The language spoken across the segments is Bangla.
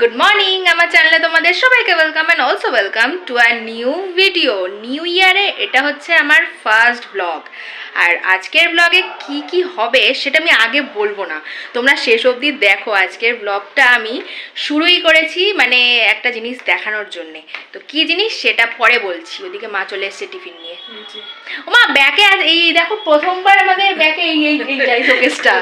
গুড মর্নিং আমার চ্যানেলে তোমাদের সবাইকে welcome and also welcome to our new video new ইয়ারে এটা হচ্ছে আমার ফার্স্ট ব্লগ আর আজকের ব্লগে কি কি হবে সেটা আমি আগে বলব না। তোমরা শেষ অবধি দেখো আজকের ব্লগটা আমি শুরুই করেছি মানে একটা জিনিস দেখানোর জন্যে। তো কি জিনিস সেটা পরে বলছি ওদিকে মা চলে এসছে টিফিন নিয়ে। ও মা ব্যাকে এই দেখো প্রথমবার আমাদের ব্যাকে এই এই এই যাই শোকেসটা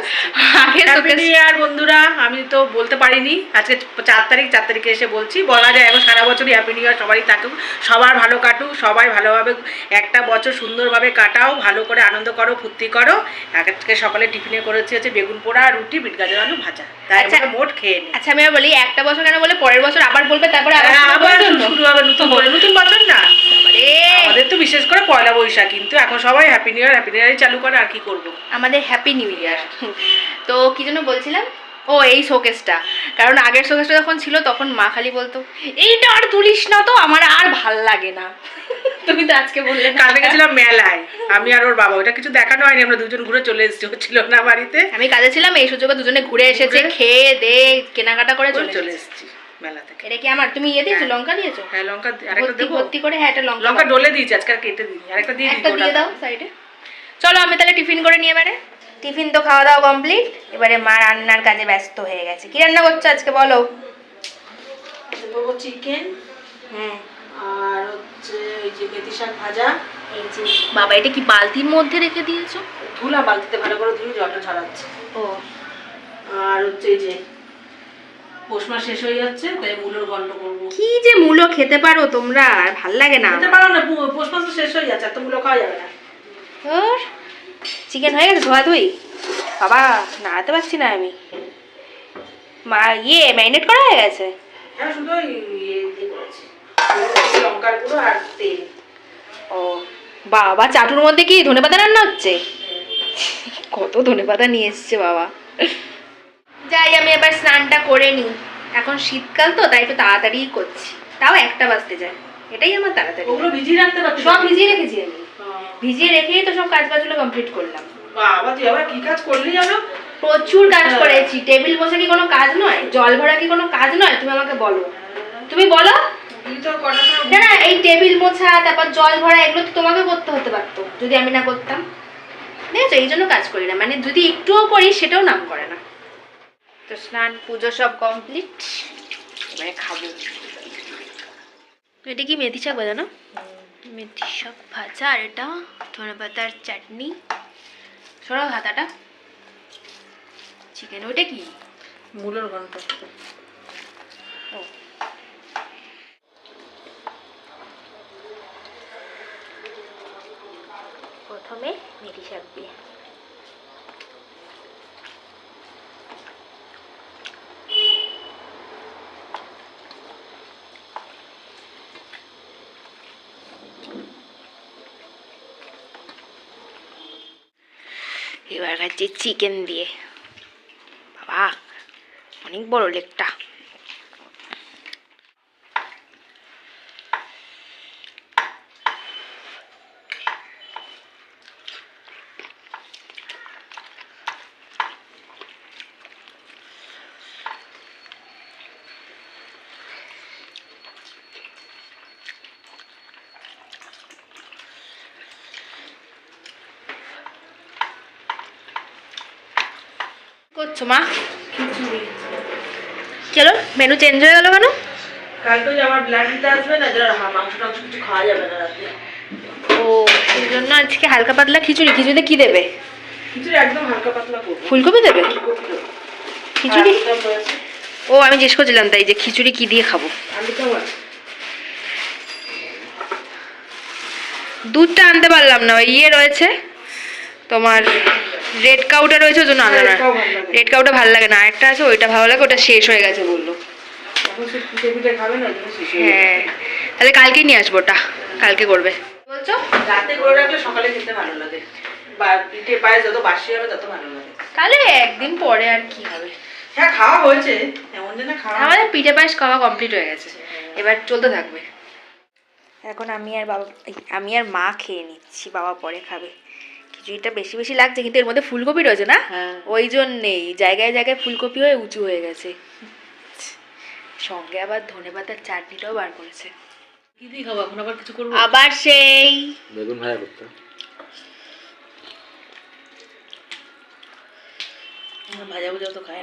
আগে শোকেস ইয়ার বন্ধুরা আমি তো বলতে পারিনি। আজকে চার তারিখ চার তারিখে এসে বলছি বলা যায় এখন সারা বছরই হ্যাপি নিউ ইয়ার সবারই থাকুক সবার ভালো কাটুক সবাই ভালোভাবে একটা বছর সুন্দরভাবে কাটাও ভালো করে আনন্দ করো ফুর্তি করো। আজকে সকালে টিফিনে করেছি হচ্ছে বেগুন পোড়া রুটি বিট গাজর আলু ভাজা। তাই আচ্ছা। আমরা মোট খেয়ে নিই। আচ্ছা আমি বলি একটা বছর কেন বলে পরের বছর আবার বলবে তারপরে আবার হ্যাঁ, শুরু হবে নতুন নতুন বছর না। আমাদের তো বিশেষ করে পয়লা বৈশাখ কিন্তু এখন সবাই happy new year happy new ইয়ারই চালু করে আর কি করব? আমাদের হ্যাপি নিউ ইয়ার তো কি জন্য বলছিলাম? ও এই শোকেসটা। কারণ আগের শোকেসটা যখন ছিল তখন মা খালি বলতো এইটা আর তুলিস না তো আমার আর ভালো লাগে না। তুমি তো আজকে বললে না। কালকে গেছিলাম মেলায়। আমি আর ওর বাবা ওটা কিছু দেখানো হয়নি আমরা দুজন ঘুরে চলে এসেছি হচ্ছিল না বাড়িতে। আমি কাজে ছিলাম এই সুযোগে দুজনে ঘুরে এসেছে খেয়ে দে কেনাকাটা করে চলে চলে এসেছি। এসেছি মেলা থেকে। এটা কি আমার? তুমি ইয়ে দিয়েছ হ্যাঁ। লঙ্কা দিয়েছ? হ্যাঁ লঙ্কা আরেকটা ভর্তি দেবো? ভর্তি করে হ্যাঁ একটা লঙ্কা লঙ্কা ডলে দিয়েছি আজকে আর কেটে দিই আরেকটা দিয়ে একটা দিই দিয়ে দাও সাইডে। চলো আমি তাহলে টিফিন করে নিয়ে টিফিন তো খাওয়া দাওয়া কমপ্লিট। এবারে মা রান্নার কাজে ব্যস্ত হয়ে গেছে। কি রান্না করছ আজকে বলো? চিকেন। হ্যাঁ আর হচ্ছে ওই যে মেথি শাক ভাজা এই যে বাবা এটা কি বালতির মধ্যে রেখে দিয়েছ? ধুলা বালতিতে ভালো করে ধুয়ে জলটা ঝরাচ্ছে। ও। আর হচ্ছে এই যে পৌষ মাস শেষ হয়ে যাচ্ছে তাই মূলোর গন্ধ করব। কি যে মূলো খেতে পারো তোমরা আর ভালো লাগে না। খেতে পারো না পৌষ মাস শেষ হয়ে যাচ্ছে এত মূলো খাওয়া যাবে না। তোর চিকেন হয়ে গেছে ধোয়া ধুই। বাবা নাড়াতে পারছি না আমি। মা ইয়ে ম্যারিনেট করা হয়ে গেছে? হ্যাঁ শুধু ইয়ে দিয়ে করেছি। লঙ্কার গুঁড়ো আর তেল। ও বাবা চাটুর মধ্যে কি ধনেপাতা রান্না হচ্ছে? কত ধনেপাতা নিয়ে এসছে বাবা। যাই আমি এবার স্নানটা করে নিই। এখন শীতকাল তো তাই একটু তাড়াতাড়ি করছি। তাও একটা বাজতে যায়। এটাই আমার তাড়াতাড়ি। ওগুলো ভিজিয়ে রাখতে পারছি সব ভিজিয়ে রেখেছি আমি। ভিজিয়ে রেখেই তো সব কাজ বাজগুলো কমপ্লিট করলাম। বাবা তুই আবার কি কাজ করলি জানো? প্রচুর কাজ করেছি। টেবিল বসে কি কোনো কাজ নয়? জল ভরা কি কোনো কাজ নয়? তুমি আমাকে বলো। তুমি বলো? না না এই টেবিল মোছা তারপর জল ভরা এগুলো তো তোমাকে করতে হতে পারতো যদি আমি না করতাম। দেখেছ এই জন্য কাজ করি না মানে যদি একটুও করি সেটাও নাম করে না। তো স্নান পুজো সব কমপ্লিট এবারে খাব। এটা কি মেথি শাক বাজানো মেথি শাক ভাজা আর এটা ধনে পাতার চাটনি। সরাও হাতাটা। চিকেন ওটা কি? মূলোর ঘন্ট প্রথমে মেথি শাক দিয়ে। এবার খাচ্ছি চিকেন দিয়ে। বাবা অনেক বড় লেগটা করছ মা? চলো মেনু চেঞ্জ হয়ে গেল কেন? কালকে ওই আমার ব্লাড দিতে আসবে না যারা মাংস টাংস কিছু খাওয়া যাবে না রাতে। ও সেই জন্য আজকে হালকা পাতলা খিচুড়ি। খিচুড়িতে কি দেবে? খিচুড়ি একদম হালকা পাতলা করব। ফুলকপি দেবে? খিচুড়ি। ও আমি জিজ্ঞেস করছিলাম তাই যে খিচুড়ি কি দিয়ে খাব। দুধটা আনতে পারলাম না ইয়ে রয়েছে তোমার রেড কাউটা রয়েছে ওই জন্য আনলাম না। রেড কাউটা ভালো লাগে। না। একটা আছে ওইটা ভালো লাগে ওটা শেষ হয়ে গেছে বলল। হয়ে হ্যাঁ। তাহলে কালকে নিয়ে আসব ওটা। কালকে করবে। বলছো রাতে করে রাখলে সকালে খেতে ভালো লাগে। পিঠে পায়ে যত বাসি হবে তত ভালো লাগে। তাহলে একদিন পরে আর কি হবে? হ্যাঁ খাওয়া হয়েছে। এমন যে খাওয়া আমাদের পিঠে পায়েস খাওয়া কমপ্লিট হয়ে গেছে। এবার চলতে থাকবে। এখন আমি আর বাবা আমি আর মা খেয়ে নিচ্ছি বাবা পরে খাবে। খিচুড়িটা বেশি বেশি লাগছে কিন্তু এর মধ্যে ফুলকপি রয়েছে না? হ্যাঁ। ওই জন্যেই জায়গায় জায়গায় ফুলকপি হয়ে উঁচু হয়ে গেছে। সঙ্গে আবার ধনে পাতার চাটনিটাও বার করেছে। কি খাব? এখন আবার কিছু করব? আবার সেই। বেগুন ভাজা করতে। ভাজা ভুজা তো খাই।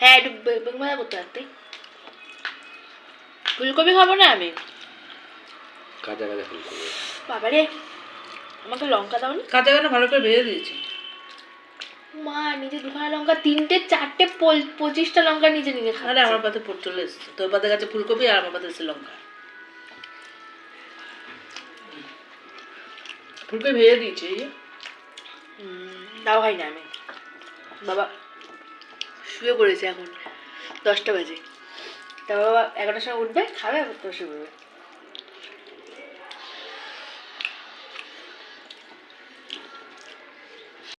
হ্যাঁ একটু বেগুন ভাজা করতে পারতে ফুলকপি খাব না আমি? কাঁচা কাঁচা ফুলকপি। বাবারে আমাকে লঙ্কা দাওনি কাঁচা কাঁচা ভালো করে ভেজে দিয়েছি। মা নিজে দুখানা লঙ্কা তিনটে চারটে পঁচিশটা লঙ্কা নিজে নিজে আরে আমার পাতে পড় চলে এসছে। তোর পাতে কাছে ফুলকপি আর আমার পাতে এসছে লঙ্কা। ফুলকপি ভেজে দিয়েছি। তাও খাই না আমি। বাবা শুয়ে পড়েছে এখন। দশটা বাজে। তা বাবা এগারোটার সময় উঠবে খাবে আবার তো শুয়ে পড়বে।